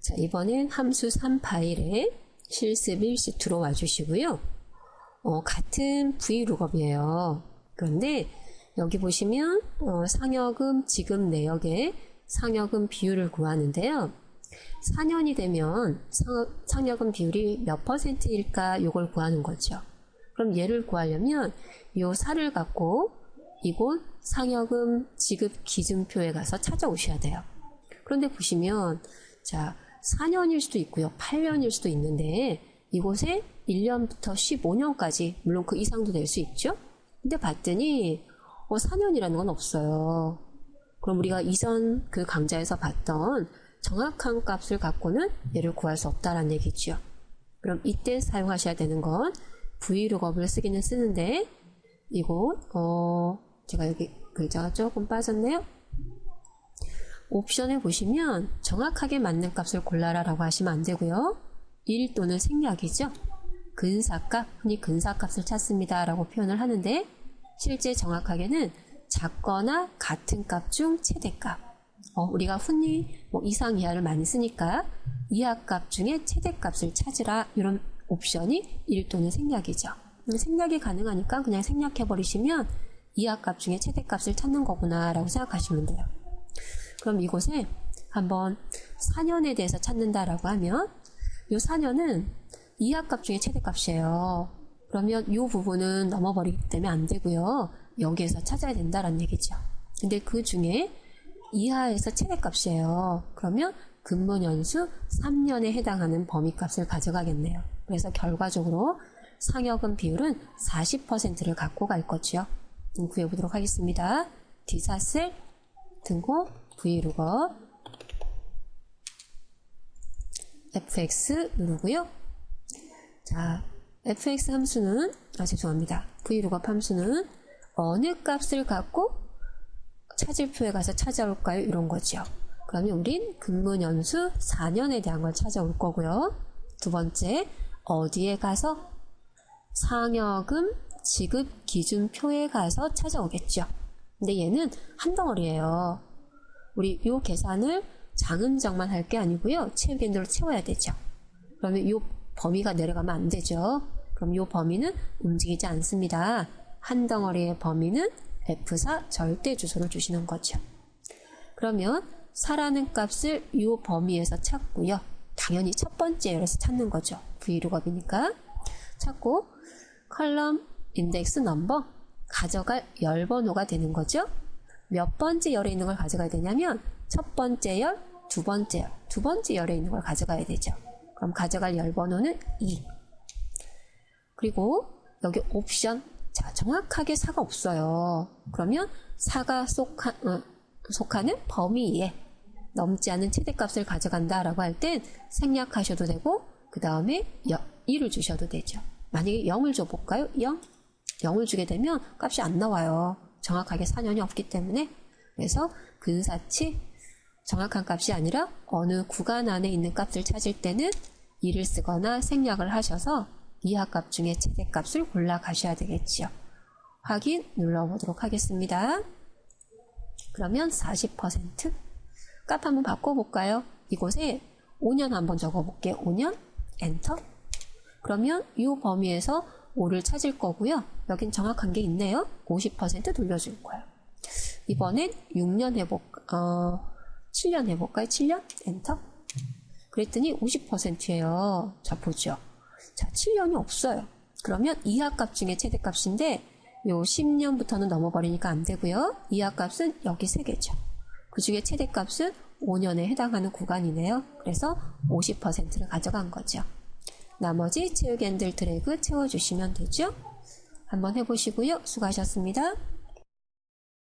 자, 이번엔 함수 3파일에 실습 1시 들어와 주시고요. 어, 같은 V룩업이에요. 그런데 여기 보시면 어, 상여금, 지급 내역의 상여금 비율을 구하는데요. 4년이 되면 상, 여금 비율이 몇 퍼센트일까 이걸 구하는 거죠. 그럼 얘를 구하려면 이 4를 갖고 이곳 상여금 지급 기준표에 가서 찾아오셔야 돼요. 그런데 보시면 자 4년일 수도 있고요. 8년일 수도 있는데 이곳에 1년부터 15년까지 물론 그 이상도 될 수 있죠. 근데 봤더니 어, 4년이라는 건 없어요. 그럼 우리가 이전 그 강좌에서 봤던 정확한 값을 갖고는 얘를 구할 수 없다라는 얘기죠. 그럼 이때 사용하셔야 되는 건 V룩업을 쓰기는 쓰는데 이곳 어 제가 여기 글자가 조금 빠졌네요. 옵션에 보시면 정확하게 맞는 값을 골라라 라고 하시면 안 되고요. 1 또는 생략이죠. 근사값, 흔히 근사값을 찾습니다 라고 표현을 하는데 실제 정확하게는 작거나 같은 값 중 최대값. 어, 우리가 흔히 뭐 이상 이하를 많이 쓰니까 이하값 중에 최대값을 찾으라 이런 옵션이 1 또는 생략이죠. 생략이 가능하니까 그냥 생략해 버리시면 이하값 중에 최대값을 찾는 거구나 라고 생각하시면 돼요. 그럼 이곳에 한번 4년에 대해서 찾는다라고 하면 이 4년은 이하값 중에 최대값이에요. 그러면 이 부분은 넘어버리기 때문에 안 되고요. 여기에서 찾아야 된다라는 얘기죠. 근데 그 중에 이하에서 최대값이에요. 그러면 근무연수 3년에 해당하는 범위값을 가져가겠네요. 그래서 결과적으로 상여금 비율은 40%를 갖고 갈 거죠. 구해보도록 하겠습니다. 디사슬 등호 브이로거 fx 누르고요. 자, fx 함수는 아 죄송합니다. 브이로거 함수는 어느 값을 갖고 찾을표에 가서 찾아올까요? 이런 거죠. 그러면 우린 근무 연수 4년에 대한 걸 찾아올 거고요. 두 번째, 어디에 가서 상여금 지급 기준표에 가서 찾아오겠죠. 근데 얘는 한 덩어리예요. 우리 요 계산을 장음정만 할 게 아니고요. 채우기대로 채워야 되죠. 그러면 요 범위가 내려가면 안 되죠. 그럼 요 범위는 움직이지 않습니다. 한 덩어리의 범위는 F4 절대 주소를 주시는 거죠. 그러면 4라는 값을 이 범위에서 찾고요. 당연히 첫 번째 열에서 찾는 거죠. V룩업이니까. 찾고 컬럼 인덱스 넘버 가져갈 열 번호가 되는 거죠. 몇 번째 열에 있는 걸 가져가야 되냐면 첫 번째 열, 두 번째 열, 두 번째 열에 있는 걸 가져가야 되죠. 그럼 가져갈 열 번호는 2. 그리고 여기 옵션 자 정확하게 사가 없어요. 그러면 사가 속하, 어, 속하는 범위에 넘지 않은 최대값을 가져간다라고 할 땐 생략하셔도 되고 그 다음에 1을 주셔도 되죠. 만약에 0을 줘볼까요? 0? 0을 주게 되면 값이 안 나와요. 정확하게 4년이 없기 때문에 그래서 근사치 정확한 값이 아니라 어느 구간 안에 있는 값을 찾을 때는 2를 쓰거나 생략을 하셔서 이하값 중에 최대값을 골라 가셔야 되겠지요. 확인 눌러보도록 하겠습니다. 그러면 40%값 한번 바꿔볼까요? 이곳에 5년 한번 적어볼게요. 5년 엔터 그러면 이 범위에서 5를 찾을 거고요. 여긴 정확한 게 있네요. 50% 돌려줄 거예요. 이번엔 6년 해볼까, 어, 7년 해볼까요? 7년? 엔터. 그랬더니 50%예요. 자, 보죠. 자, 7년이 없어요. 그러면 이하값 중에 최대값인데, 요 10년부터는 넘어버리니까 안 되고요. 이하값은 여기 3개죠. 그 중에 최대값은 5년에 해당하는 구간이네요. 그래서 50%를 가져간 거죠. 나머지 핸들 드래그 채워주시면 되죠. 한번 해보시고요. 수고하셨습니다.